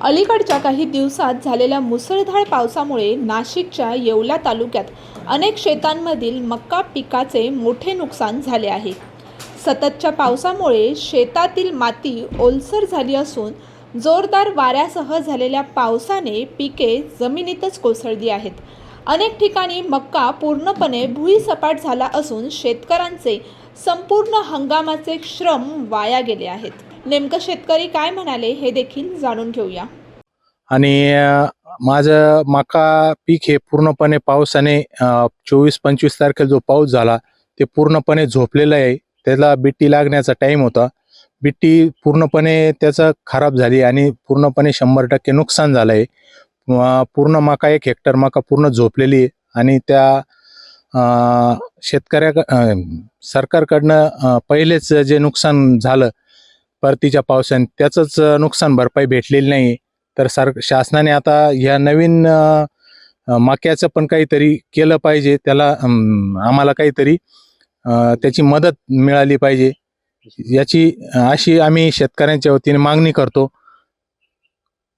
अलीकडच्या काही दिवसात झालेल्या मुसळधार पावसामुळे नाशिकच्या येवला तालुक्यात अनेक शेतांमधील मक्का पिकाचे मोठे नुकसान झाले आहे. सततच्या पावसामुळे शेतातील माती ओलसर झाली असून जोरदार वाऱ्यासह झालेल्या पावसाने पिके जमिनीतच कोसळली आहेत. अनेक ठिकाणी मक्का पूर्णपणे भुईसपाट झाला असून शेतकऱ्यांचे संपूर्ण हंगामाचे श्रम वाया गेले आहेत. नेमकं शेतकरी काय म्हणाले हे देखील जाणून घेऊया. आणि माझं मका पीक हे पूर्णपणे पावसाने चोवीस पंचवीस तारखेला जो पाऊस झाला ते पूर्णपणे झोपलेलं आहे. त्याला बिट्टी लागण्याचा टाईम होता. बिट्टी पूर्णपणे त्याचं खराब झाली आणि पूर्णपणे शंभर टक्के नुकसान झालं आहे. पूर्ण मका एक हेक्टर मका पूर्ण झोपलेली आहे आणि त्या शेतकऱ्या सरकारकडनं पहिलेच जे नुकसान झालं परतीच्या पावसाने त्याचंच नुकसान भरपाई भेटलेली नाही. तर सर शासनाने आता ह्या नवीन मक्याचं पण काहीतरी केलं पाहिजे. त्याला आम्हाला काहीतरी त्याची मदत मिळाली पाहिजे. याची अशी आम्ही शेतकऱ्यांच्या वतीने मागणी करतो.